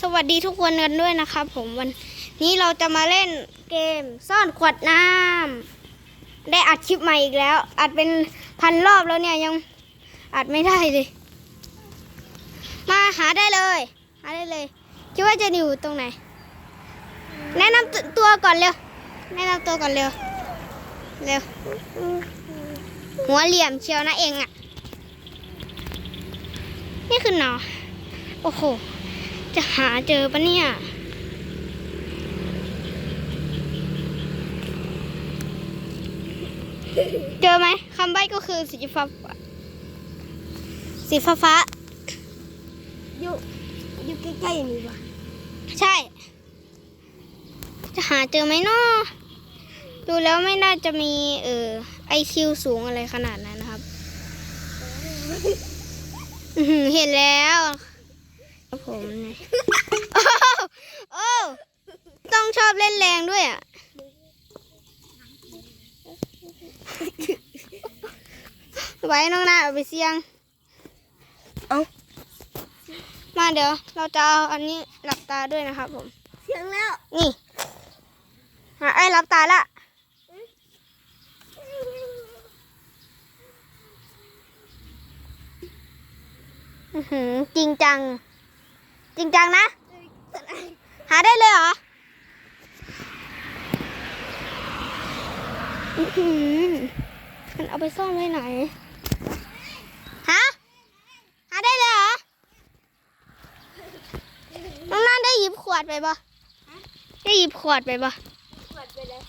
สวัสดีทุกคนกันด้วยนะครับผมวันนี้เราจะมาเล่นเกมซ่อนขวดน้ำได้อัดคลิปใหม่อีกแล้ว อัดเป็นพันรอบแล้วเนี่ยยังอัดไม่ได้เลย มาหาได้เลย หาได้เลยคิดว่าจะอยู่ตรงไหน แนะนำตตัวก่อนเร็วแนะนำตัวก่อนเร็วเร็วหัวเหลี่ยมเชียวนะเองอะ่ะ นี่คือหนอโอ้โห จะหาเจอปะเนี่ย เจอไหมคำใบ้ก็คือสีฟ้า สีฟ้าฟ้าอยู่อยู่ใกล้ๆนี่วะใช่ จะหาเจอไหมเนาะดูแล้วไม่น่าจะมีเออไอคิวสูงอะไรขนาดนั้นนะครับอื้อหือเห็นแล้วครับ ผมเนี่ยโอ้โอ้ต้องชอบเล่นแรงด้วยอะ ไว้น้องหน้าเอาไปเสี่ยง เอามาเดี๋ยว เราจะเอาอันนี้หลับตาด้วยนะครับผม เสียงแล้ว นี่หาไอ้รับตาละอื้อหือจริงจัง จริงจังนะ หาได้เลยเหรออื้อหือมันเอาไปซ่อนไว้ไหน ฮะ หาได้เลยเหรอ น้องนั่นได้หยิบขวดไปปะได้หยิบขวดไปปะเปิดไปเลย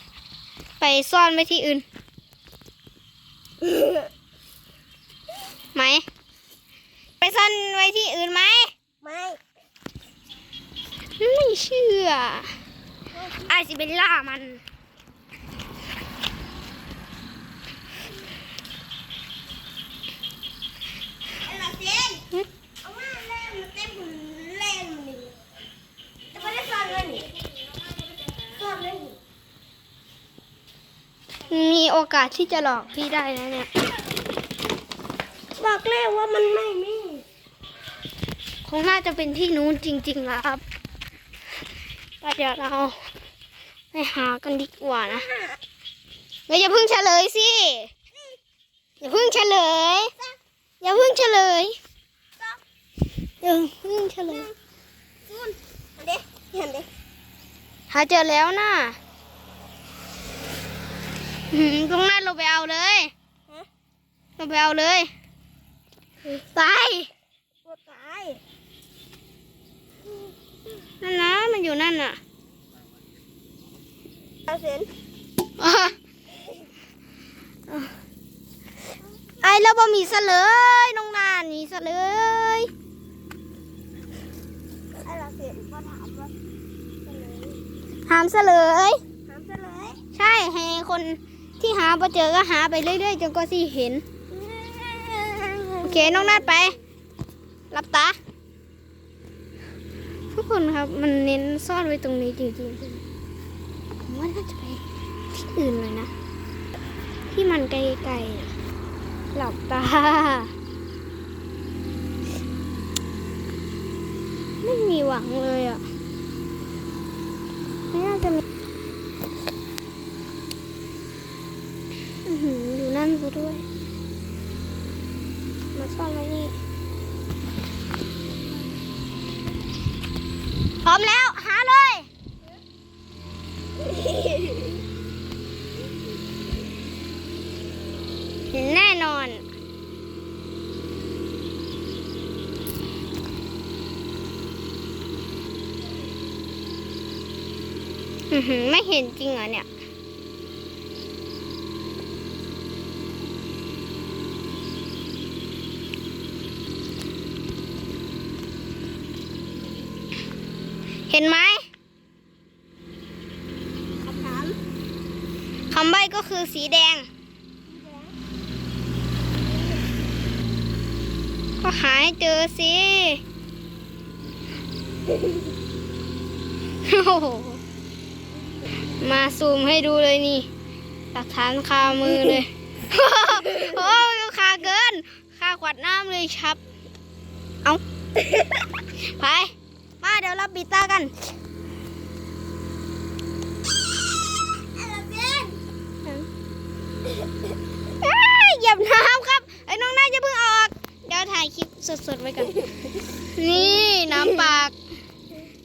ไปซ่อนไว้ที่อื่น ไหม ไปซ่อนไว้ที่อื่นไหม ไม่ ไม่เชื่อไอซิเบลล่ามันไอ้หลักเสียงเอามาเล่นมันเต็มหุ่นเล่นมันนี่จะไม่ได้ซ่อนเลยนี่ซ่อนเลยนี่มีโอกาสที่จะหลอกพี่ได้นะเนี่ย บอกแล้วว่ามันไม่มี คงน่าจะเป็นที่นู้นจริงๆแล้วครับ แต่เดี๋ยวเราไปหากันดีกว่านะเฮ้ยอย่าเพิ่งเฉลยสิ อย่าเพิ่งเฉลย อย่าเพิ่งเฉลยอย่าเพิ่งเฉลยซุนอันเด็กเห็นเด็กหาเจอแล้วนะหืมตรงนั้นเราไปเอาเลยเราไปเอาเลยไปปวดตาย นั่นนะมันอยู่นั่นน่ะเอาเสียงอะไอ้แล้วบะหมี่ซะเลยน้องนานนี่ซะเลยไอ้หลักเสียงก็ถามว่าเฉลยหามซะเลยถามเฉลย ใช่ให้คนที่หาพอเจอก็หาไปเรื่อยๆจนกว่าสิเห็น โอเค น้องนาดไปรับตาทุก คนครับ มันเน้นซ่อนไว้ตรงนี้จริงๆผมว่าน่าจะไปที่อื่นเลยนะ ที่มันไกลๆนะหลับตา ไม่มีหวังเลยอะ ไม่น่าจะมี อือหืออยู่นั่นกูด้วย มาซ่อนไว้นี่ พร้อมแล้ว หาเลย แน่นอน อือหือ ไม่เห็นจริงเหรอเนี่ย เห็นไหมคำถามคำใบ้ก็คือสีแดง ก็หาให้เจอสิ โอ้โห มาซูมให้ดูเลยนี่ หลักฐานคามือเลย โอ้ยคาเกิน คาขวดน้ำเลยครับ เอาไป มาเดี๋ยวเราปิดตากันอะไรเซนเอ้ยเหยียบน้ำครับ ไอ้น้องน่าจะเพิ่งเอาออก เดี๋ยวถ่ายคลิปสดๆไว้กันนี่น้ำปาก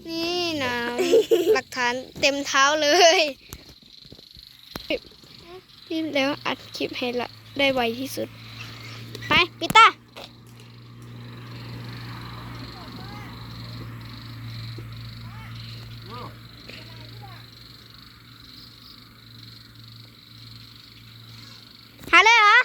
นี่น้ำหลักฐานเต็มเท้าเลยพี่แล้วอัดคลิปให้ละได้ไวที่สุด ไปปิดตาหาเลยเหรอ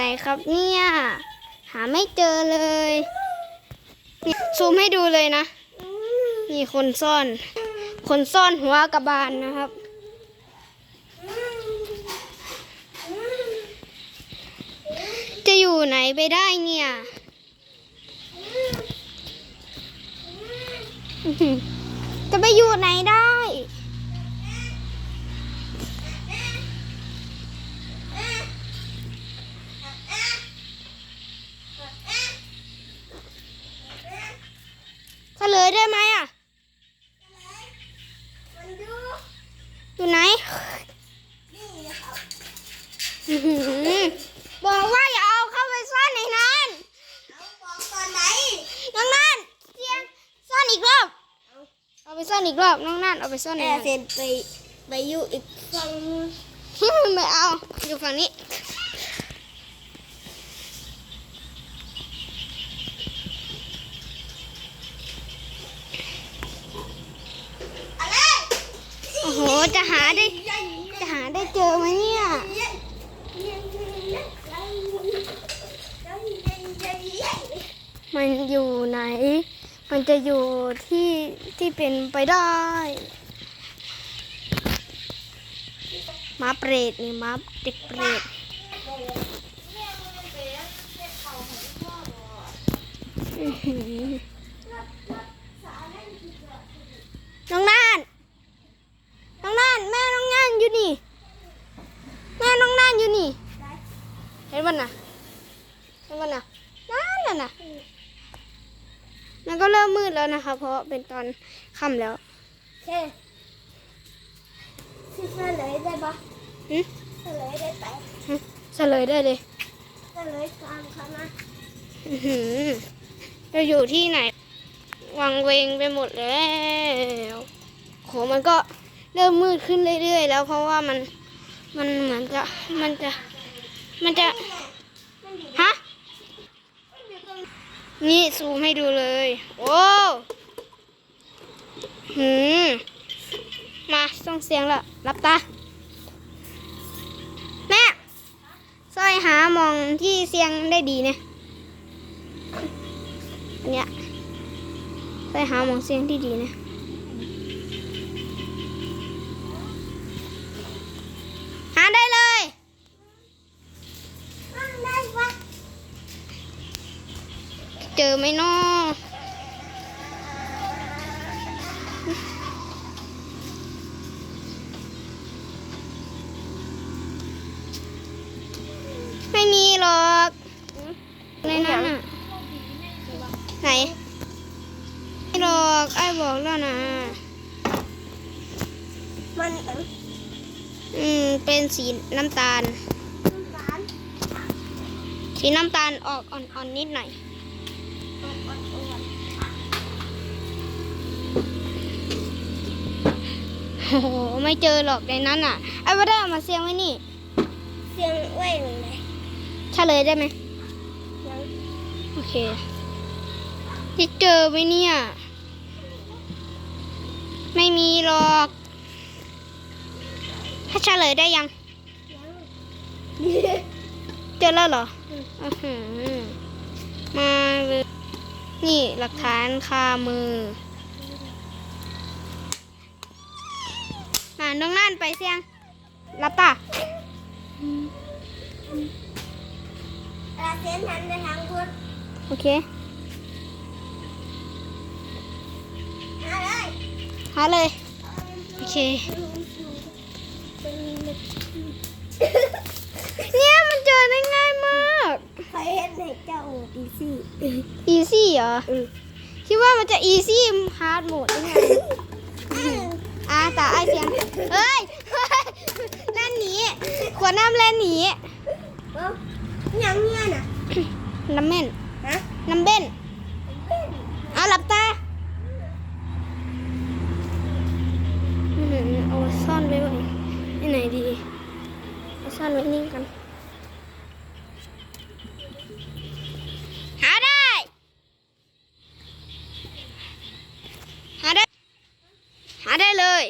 อยู่ไหนครับเนี่ย หาไม่เจอเลยซูมให้ดูเลยนะ นี่คนซ่อน คนซ่อนหัวกระบาลนะครับ จะอยู่ไหนไปได้เนี่ยจะไปอยู่ไหนได้ เฉลยได้ไหมอะ มันดู อยู่ไหน นี่นะครับ อื้อหือบอกว่าอย่าเอาเข้าไปซ่อนในนั้น เอาบอกตอนไหน น้องนั่นเสียงซ่อนอีกรอบ เอา ไปซ่อนอีกรอบน้องนั่นเอาไปซ่อนในแอนั้นร์เซนไปไปอยู่อีกฝั่งไม่เอาอยู่ฝั่งนี้ อะไรโอ้โหจะหาได้ จะหาได้เจอไหมเนี่ย มันอยู่ไหน มันจะอยู่ที่ที่เป็นไปได้มาเปรตนี่มาเด็กเปรตอือหือน้องน่านน้องน่านแม่น้องน่านอยู่นี่ แม่น้องน่านอยู่นี่ เห็นมันน่ะเห็นมันน่ะนั่นน่ะน่ะมันก็เริ่มมื ดแล้วนะคะ เพราะเป็นตอนค่ำแล้วแค่ที่เฉลยได้ปะหึเฉลยได้ไปเฉลยได้เลยเฉลยตามเขานะอื้อหือเราอยู่ที่ไหน วังเวงไปหมดแล้วโหมันก็เริ่มมืดขึ้นเรื่อยๆ แล้วเพราะว่ามันมันเหมือนจะมันจะมันจะ ฮะ นี่ซูมให้ดูเลย โอ้หืมมาส่งเสียงละรับตา แม่สร้อยหามองที่เสียงได้ดีเนี่ยเนี่ยสร้อยหามองเสียงที่ดีเนี่ย ไหมน้อไม่มีหรอกในนั้นน่ะไหนไม่หรอกไอ้บอกแล้วนะ มันอืมเป็นสีน้ำตาลหวานสีน้ำตาลออกอ่อนๆนิดหน่อย อ่อน โอ้โหไม่เจอหรอกในนั้นอะไอ้ว่าได้เอามาเสียงไว้นี่ๆเสียงไว้หนึ่งเลยเฉลยได้ไหมยังโอเคจะเจอไหมเนี่ย ไม่มีหรอก ถ้าเฉลยได้ยังยังเจอแล้วเหรออือหือมาเลยนี่หลักฐานคามือ มาน้องนั่นไปเสียงรับตาลาเซนหันไปทางคุณโอเคหาเลยหาเลยโอเคเป็นเนี่ยมันเจอได้ง่ายมากใครเห็นให้เจ้าดีสิอีซี่เหรออืมคิดว่ามันจะอีซี่ฮาร์ดโหมดได้ไงอ่า ตาไอเสียง เฮ้ยเฮ้ยแล่นหนีขวดน้ำแล่นหนีเอ้ายังเนี่ยน่ะน้ำเม่นฮะน้ำเบ้นเอาหลับตาอื้อหือเอาซ่อนไว้ไว้ที่ไหนดีเอาซ่อนไว้นี่กัน หาได้ หาได้ หาได้เลย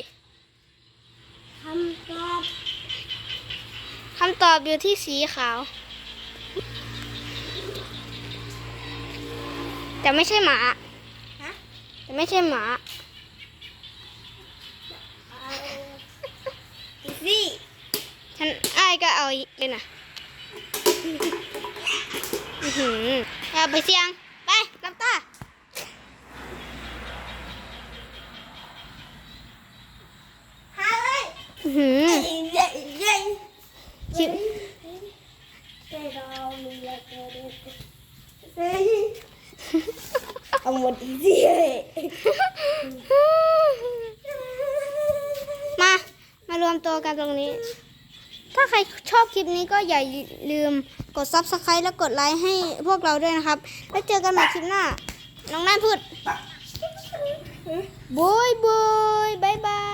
คำตอบคำตอบอยู่ที่สีขาว แต่ไม่ใช่หมาฮะแต่ไม่ใช่หมาเอาดีสิฉันอ้ายก็เอาอีกเลยนะอือหือเอาไปเสียง ไปรับตา หาเลย อือ หือเย้เย้ชิบเย้เรามีอะไรกันเฮ้ยเอาหมดอีสิเฮ้ยมา มารวมตัวกันตรงนี้ ถ้าใครชอบคลิปนี้ก็อย่าลืมกด subscribe และกดไลค์ให้พวกเราด้วยนะครับ แล้วเจอกันใหม่คลิปหน้า น้องนั่นพูดบายบายบายบาย